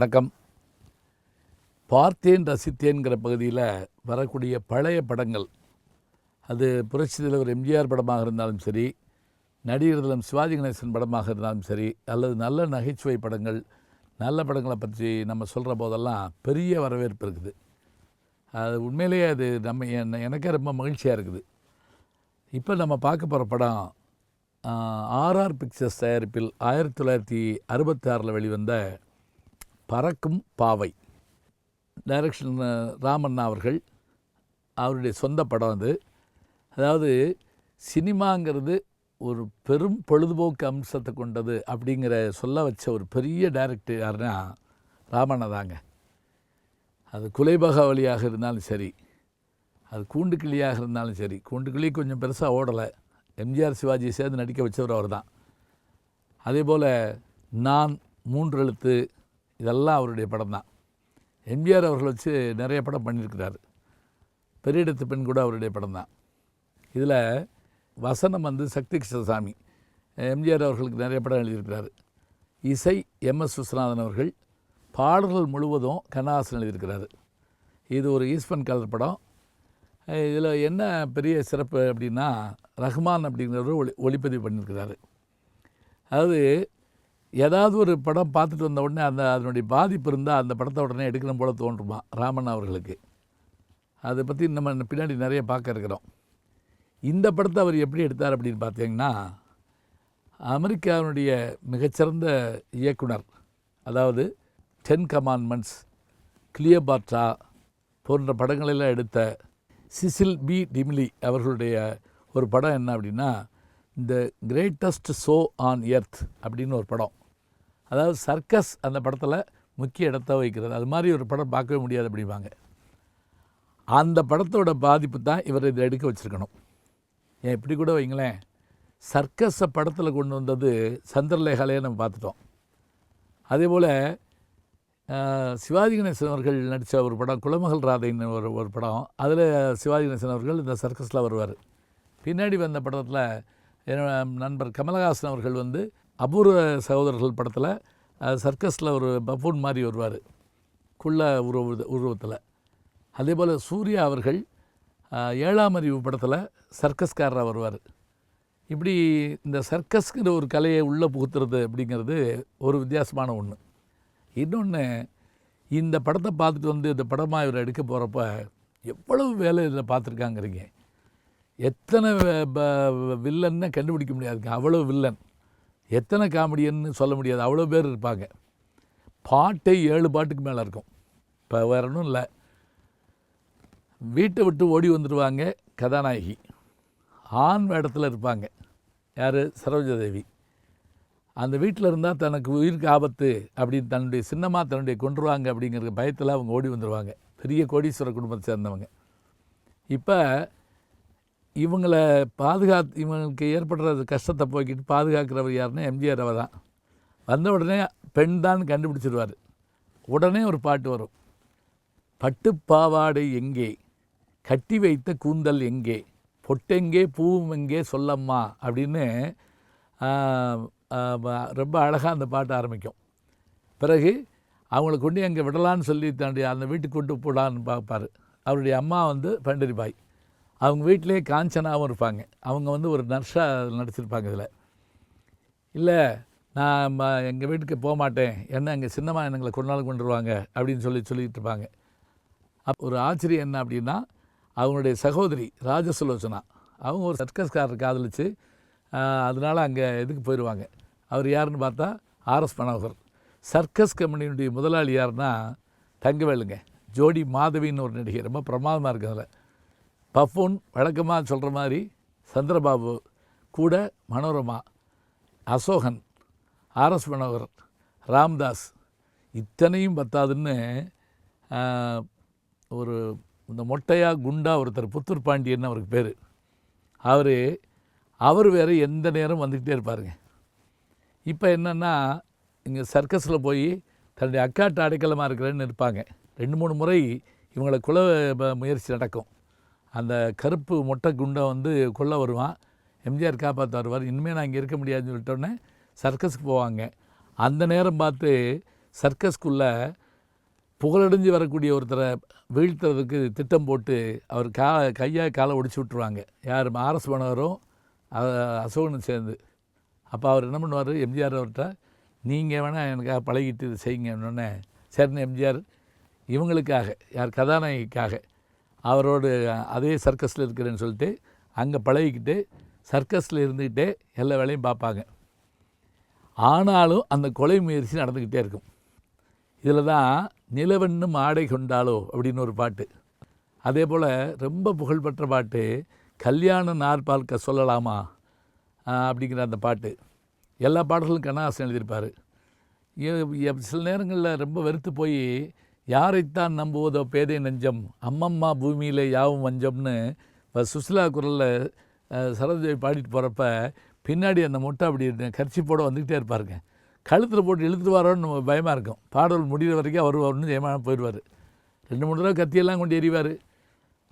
வணக்கம். பார்த்தேன் ரசித்தேன்கிற பகுதியில் வரக்கூடிய பழைய படங்கள். அது புரட்சி தலைவர் எம்ஜிஆர் படமாக இருந்தாலும் சரி நடிகர் திலம் சிவாஜி கணேசன் படமாக இருந்தாலும் சரி அல்லது நல்ல நகைச்சுவை படங்கள் நல்ல படங்களை பற்றி நம்ம சொல்கிற போதெல்லாம் பெரிய வரவேற்பு இருக்குது. அது உண்மையிலேயே அது நம்ம என்ன- எனக்கே ரொம்ப மகிழ்ச்சியாக இருக்குது. இப்போ நம்ம பார்க்க போகிற படம் ஆர்ஆர் பிக்சர்ஸ் தயாரிப்பில் ஆயிரத்தி தொள்ளாயிரத்தி அறுபத்தாறில் வெளிவந்த பறக்கும் பாவை. டைரக்ஷன் ராமண்ணா அவர்கள் அவருடைய சொந்த படம் அது. அதாவது சினிமாங்கிறது ஒரு பெரும் பொழுதுபோக்கு அம்சத்தை கொண்டது அப்படிங்கிற சொல்ல வச்ச ஒரு பெரிய டைரக்டர் யாருன்னா ராமண்ணா தாங்க. அது குலைபகாவலியாக இருந்தாலும் சரி அது கூண்டுக்கிளியாக இருந்தாலும் சரி கூண்டுக்கிளி கொஞ்சம் பெருசாக ஓடலை. எம்ஜிஆர் சிவாஜியை சேர்ந்து நடிக்க வச்சவர் அவர் தான் அதே போல் நான் மூன்று எழுத்து இதெல்லாம் அவருடைய படம் தான் எம்ஜிஆர் அவர்கள் வச்சு நிறைய படம் பண்ணியிருக்கிறார். பெரியடத்து பெண் கூட அவருடைய படம் தான் இதில் வசனம் வந்து சக்தி கிருஷ்ணசாமி. எம்ஜிஆர் அவர்களுக்கு நிறைய படம் எழுதியிருக்கிறார். இசை எம் எஸ் விஸ்வநாதன் அவர்கள் பாடல்கள் முழுவதும் கண்ணாசன் எழுதியிருக்கிறார். இது ஒரு ஈஸ்வன் கலர் படம். இதில் என்ன பெரிய சிறப்பு அப்படின்னா ரஹ்மான் அப்படிங்கிறவர் ஒளி ஒளிப்பதிவு பண்ணியிருக்கிறாரு. அதாவது ஏதாவது ஒரு படம் பார்த்துட்டு வந்த உடனே அந்த அதனுடைய பாதிப்பு இருந்தால் அந்த படத்தை உடனே எடுக்கணும் போல தோன்றுமா ராமன் அவர்களுக்கு. அதை பற்றி நம்ம பின்னாடி நிறைய பார்க்க இருக்கிறோம். இந்த படத்தை அவர் எப்படி எடுத்தார் அப்படின்னு பார்த்தீங்கன்னா அமெரிக்காவினுடைய மிகச்சிறந்த இயக்குனர் அதாவது டென் கமாண்ட்மெண்ட்ஸ் கிளியபாட்ரா போன்ற படங்களெல்லாம் எடுத்த சிசில் பி. டிமிலி அவர்களுடைய ஒரு படம் என்ன அப்படின்னா இந்த கிரேட்டஸ்ட் ஷோ ஆன் எர்த் அப்படின்னு ஒரு படம். அதாவது சர்க்கஸ் அந்த படத்தில் முக்கிய இடத்த வைக்கிறது அது மாதிரி ஒரு படம் பார்க்கவே முடியாது அப்படிம்பாங்க. அந்த படத்தோட பாதிப்பு தான் இவர் இதை எடுக்க வச்சுருக்கணும். ஏன் இப்படி கூட வைங்களேன். சர்க்கஸை படத்தில் கொண்டு வந்தது சந்திரலேகாலையே நம்ம பார்த்துட்டோம். அதே போல் சிவாஜி கணேசன் அவர்கள் நடித்த ஒரு படம் குலமகள் ராதைன்னு ஒரு ஒரு படம். அதில் சிவாஜி கணேசன் அவர்கள் இந்த சர்க்கஸில் வருவார். பின்னாடி வந்த படத்தில் என்னோட நண்பர் கமலஹாசன் அவர்கள் வந்து அபூர்வ சகோதரர்கள் படத்தில் சர்க்கஸில் ஒரு பஃபூன் மாதிரி வருவார் குள்ள உருவ உருவத்தில். அதே போல் சூர்யா அவர்கள் ஏழாம் அறிவு படத்தில் சர்க்கஸ்காரராக வருவார். இப்படி இந்த சர்க்கஸ்ங்கிற ஒரு கலையை உள்ளே புகுத்துறது அப்படிங்கிறது ஒரு வித்தியாசமான ஒன்று இன்னொன்று இந்த படத்தை பார்த்துட்டு வந்து இந்த படமாக இவர் எடுக்க போகிறப்ப எவ்வளவு வேலை இதில் பார்த்துருக்காங்கிறீங்க. எத்தனை ப- வில்லன்னு கண்டுபிடிக்க முடியாதுங்க. அவ்வளோ வில்லன். எத்தனை காமெடியன்னு சொல்ல முடியாது. அவ்வளோ பேர் இருப்பாங்க. பாட்டே ஏழு பாட்டுக்கு மேலே இருக்கும். இப்போ வேற ஒன்றும் இல்லை. வீட்டை விட்டு ஓடி வந்துடுவாங்க கதாநாயகி. ஆண் வேடத்தில் இருப்பாங்க. யார்? சரோஜாதேவி அந்த வீட்டில் இருந்தால் தனக்கு உயிருக்கு ஆபத்து அப்படின்னு தன்னுடைய சின்னமாக தன்னுடைய கொண்டுருவாங்க அப்படிங்கிற பயத்தில் அவங்க ஓடி வந்துடுவாங்க பெரிய கோடீஸ்வர குடும்பத்தை சேர்ந்தவங்க. இப்போ இவங்களை பாதுகாத்து இவங்களுக்கு ஏற்படுற கஷ்டத்தை போக்கிட்டு பாதுகாக்கிறவர் யாருன்னா எம்ஜிஆர் அவர் தான் வந்த உடனே பெண் தான் கண்டுபிடிச்சிருவார். உடனே ஒரு பாட்டு வரும். பட்டுப்பாவாடை எங்கே? கட்டி வைத்த கூந்தல் எங்கே? பொட்டெங்கே பூவும் எங்கே சொல்லம்மா? அப்படின்னு ரொம்ப அழகாக அந்த பாட்டு ஆரம்பிக்கும். பிறகு அவங்கள கொண்டு அங்கே விடலான்னு சொல்லி தன்னுடைய அந்த வீட்டுக்கு கொண்டு போடான்னு பார்ப்பார் அவருடைய அம்மா வந்து பண்டரிபாய். அவங்க வீட்டிலே காஞ்சனாவும் இருப்பாங்க. அவங்க வந்து ஒரு நர்ஸாக நடிச்சிருப்பாங்க இதில். இல்லை நான் எங்கள் வீட்டுக்கு போக மாட்டேன் என்ன எங்கள் சின்னம்மா எங்களை கொண்டாலும் கொண்டுருவாங்க அப்படின்னு சொல்லி சொல்லிட்டு இருப்பாங்க. அப் ஒரு ஆச்சரியம் என்ன அப்படின்னா அவங்களுடைய சகோதரி ராஜசுலோச்சனா அவங்க ஒரு சர்க்கஸ்காரர் காதலிச்சு அதனால் அதனால அங்கே இதுக்கு போயிடுவாங்க அவர் யாருன்னு பார்த்தா ஆர்எஸ் மனோகர். சர்க்கஸ் கம்பெனியுடைய முதலாளி யாருன்னா தங்கவேலுங்க. ஜோடி மாதவின்னு ஒரு நடிகை. ரொம்ப பிரமாதமாக இருக்கு அதில். பஃபூன் வழக்கமாக சொல்கிற மாதிரி சந்திரபாபு கூட மனோரமா அசோகன் ஆர்எஸ் மனோகர் ராம்தாஸ் இத்தனையும் பத்தாதுன்னு ஒரு இந்த மொட்டையா குண்டா ஒருத்தர் புத்தூர் பாண்டியன் அவருக்கு பேர். அவர் அவர் வேறு எந்த நேரம் வந்துக்கிட்டே இருப்பாருங்க. இப்போ என்னென்னா இங்கே சர்க்கஸில் போய் தன்னுடைய அக்காட்டு அடைக்கலமாக இருக்கிறேன்னு இருப்பாங்க. ரெண்டு மூணு முறை இவங்களை குல முயற்சி நடக்கும். அந்த கருப்பு மொட்டை குண்டை வந்து கொல்ல வருவான். எம்ஜிஆர் காப்பாற்ற வருவார் இனிமேல் நான் இங்கே இருக்க முடியாதுன்னு சொல்லிட்டோன்னே சர்க்கஸுக்கு போவாங்க. அந்த நேரம் பார்த்து சர்க்கஸ்குள்ளே புகழடைஞ்சு வரக்கூடிய ஒருத்தரை வீழ்த்துறதுக்கு திட்டம் போட்டு அவர் கா கையாக காலை ஒடிச்சு விட்ருவாங்க யார்? ஆர்எஸ் மனோகரும் அசோகனும் சேர்ந்து. அப்போ அவர் என்ன பண்ணுவார்? எம்ஜிஆர் அவர்கிட்ட நீங்கள் வேணால் எனக்காக பழகிட்டு இது செய்யுங்கன்னொன்னே சரின்னு எம்ஜிஆர் இவங்களுக்காக யார் கதாநாயகிக்காக அவரோடு அதே சர்க்கஸில் இருக்கிறேன்னு சொல்லிட்டு அங்கே பழகிக்கிட்டு சர்க்கஸில் இருந்துக்கிட்டே எல்லா வேலையும் பார்ப்பாங்க. ஆனாலும் அந்த கொலை முயற்சி நடந்துக்கிட்டே இருக்கும். இதில் தான் நிலவெண்ணும் ஆடை கொண்டாலோ அப்படின்னு ஒரு பாட்டு. அதே போல் ரொம்ப புகழ்பெற்ற பாட்டு கல்யாண நாற்பால்க்க சொல்லலாமா? அப்படிங்கிற அந்த பாட்டு. எல்லா பாடல்களும் கண்ணாசன் எழுதியிருப்பார். சில நேரங்களில் ரொம்ப வெறுத்து போய் யாரைத்தான் நம்புவதோ பேதை நெஞ்சம் அம்மம்மா பூமியில் யாவும் வஞ்சம்னு இப்போ சுசிலா குரலில் சரோஜாவை பாடிட்டு போகிறப்ப பின்னாடி அந்த முட்டை அப்படி கர்ச்சிப்போட வந்துக்கிட்டே இருப்பாருங்க. கழுத்தில் போட்டு இழுத்துட்டு வரோன்னு பயமாக இருக்கும். பாடல் முடிகிற வரைக்கும் அவர் ஒன்று ஜெயமான போயிடுவார். ரெண்டு மூணு தடவை கத்தியெல்லாம் கொண்டு எறிவார்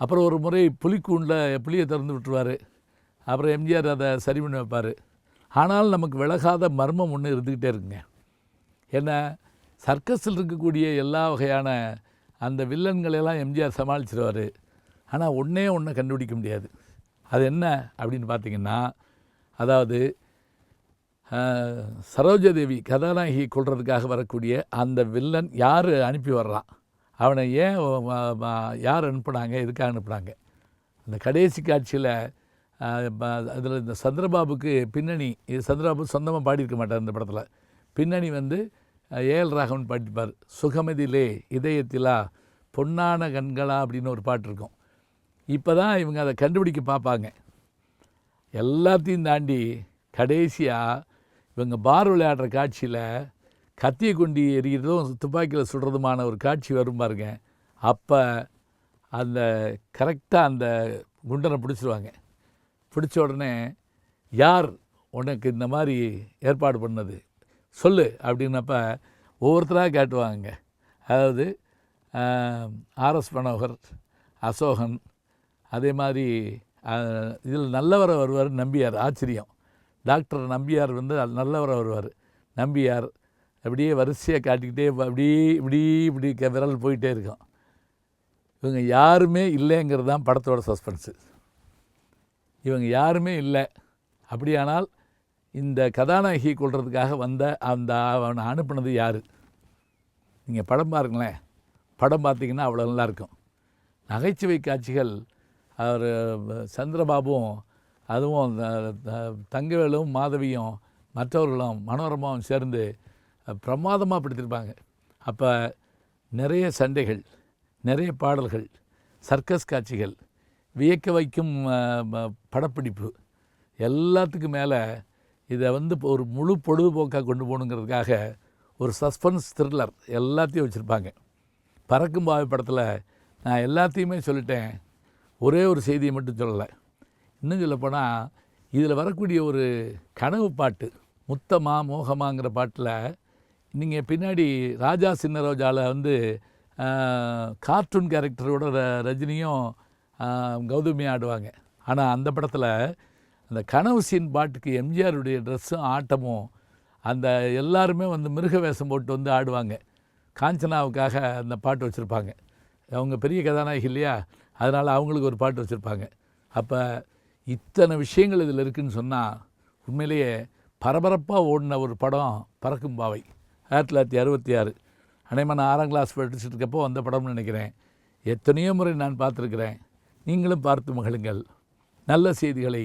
அப்புறம் ஒரு முறை புலிக்கூண்டில் புளியை திறந்து விட்டுருவார். அப்புறம் எம்ஜிஆர் அதை சரி பண்ணி வைப்பார். ஆனாலும் நமக்கு விலகாத மர்மம் ஒன்று இருந்துக்கிட்டே இருக்குங்க. ஏன்னா சர்க்கஸில் இருக்கக்கூடிய எல்லா வகையான அந்த வில்லன்களெல்லாம் எம்ஜிஆர் சமாளிச்சிருவார். ஆனால் ஒன்றே ஒன்று கண்டுபிடிக்க முடியாது. அது என்ன அப்படின்னு பார்த்தீங்கன்னா அதாவது சரோஜாதேவி கதாநாயகி கொள்றதுக்காக வரக்கூடிய அந்த வில்லன் யார் அனுப்பி வர்றான் அவனை ஏன் யார் அனுப்புனாங்க? எதுக்காக அனுப்புனாங்க? அந்த கடைசி காட்சியில் அதில் இந்த சந்திரபாபுக்கு பின்னணி இது சந்திரபாபு சொந்தமாக பாடியிருக்க மாட்டார் இந்த படத்தில். பின்னணி வந்து ஏஎல் ராகவன் பாட்டிப்பார் சுகமதிலே இதயத்திலா பொன்னான கண்களா அப்படின்னு ஒரு பாட்டு இருக்கும். இப்போ தான் இவங்க அதை கண்டுபிடிக்க பார்ப்பாங்க. எல்லாத்தையும் தாண்டி கடைசியாக இவங்க பார் விளையாடுற காட்சியில் கத்தியை கொண்டு எறிகிறதும் துப்பாக்கியில் சுடுறதுமான ஒரு காட்சி வரும் பாருங்க. அப்போ அந்த கரெக்டாக அந்த குண்டனை பிடிச்சிருவாங்க. பிடிச்ச உடனே யார் உனக்கு இந்த மாதிரி ஏற்பாடு பண்ணது? சொல்லு அப்படின்னப்ப ஒவ்வொருத்தராக காட்டுவாங்க. அதாவது ஆர்எஸ் மனோகர் அசோகன் அதே மாதிரி இதில் நல்லவரை வருவார் நம்பியார் ஆச்சரியம். டாக்டர் நம்பியார் வந்து அது நல்லவரை வருவார். நம்பியார் அப்படியே வரிசையாக காட்டிக்கிட்டே அப்படி அப்படியே இப்படி இப்படி க- விரல் போயிட்டே இருக்கும். இவங்க யாருமே இல்லைங்கிறது தான் படத்தோட சஸ்பென்ஸு. இவங்க யாருமே இல்லை. அப்படியானால் இந்த கதாநாயகி கொள்றதுக்காக வந்த அந்த அவனை அனுப்பினது யார்? நீங்கள் படம் பாருங்களேன். படம் பார்த்தீங்கன்னா அவ்வளோ நல்லாயிருக்கும். நகைச்சுவை காட்சிகள் அவர் சந்திரபாபுவும் அதுவும் தங்கவேலும் மாதவியும் மற்றவர்களும் மனோரமாவும் சேர்ந்து பிரமாதமாக படுத்திருப்பாங்க. அப்போ நிறைய சண்டைகள் நிறைய பாடல்கள் சர்க்கஸ் காட்சிகள் வியக்க வைக்கும் படப்பிடிப்பு எல்லாத்துக்கும் மேலே இதை வந்து இப்போ ஒரு முழு பொழுதுபோக்காக கொண்டு போகணுங்கிறதுக்காக ஒரு சஸ்பென்ஸ் த்ரில்லர் எல்லாத்தையும் வச்சுருப்பாங்க. பறக்கும் பாவை படத்தில் நான் எல்லாத்தையுமே சொல்லிட்டேன். ஒரே ஒரு செய்தியை மட்டும் சொல்லலை. இன்னும் சொல்லப்போனால் இதில் வரக்கூடிய ஒரு கனவு பாட்டு முத்தமா மோகமாங்கிற பாட்டில் நீங்கள் பின்னாடி ராஜா சின்ன ரோஜாவில் வந்து கார்ட்டூன் கேரக்டரோட ர- ரஜினியும் கௌதமி கௌதமியும் ஆடுவாங்க. ஆனால் அந்த படத்தில் அந்த கனவு சீன் பாட்டுக்கு எம்ஜிஆருடைய ட்ரெஸ்ஸும் ஆட்டமும் அந்த எல்லாருமே வந்து மிருக வேஷம் போட்டு வந்து ஆடுவாங்க. காஞ்சனாவுக்காக அந்த பாட்டு வச்சுருப்பாங்க. அவங்க பெரிய கதாநாயகி இல்லையா? அதனால் அவங்களுக்கு ஒரு பாட்டு வச்சுருப்பாங்க. அப்போ இத்தனை விஷயங்கள் இதில் இருக்குதுன்னு சொன்னால் உண்மையிலேயே பரபரப்பாக ஓடின ஒரு படம் பறக்கும் பாவை. ஆயிரத்தி தொள்ளாயிரத்தி அறுபத்தி ஆறு. அனைமா நான் ஆறாம் கிளாஸ் படிச்சுட்டு இருக்கப்போ வந்த படம்னு நினைக்கிறேன். எத்தனையோ முறை நான் பார்த்துருக்குறேன். நீங்களும் பார்த்து மகிழுங்கள். நல்ல செய்திகளை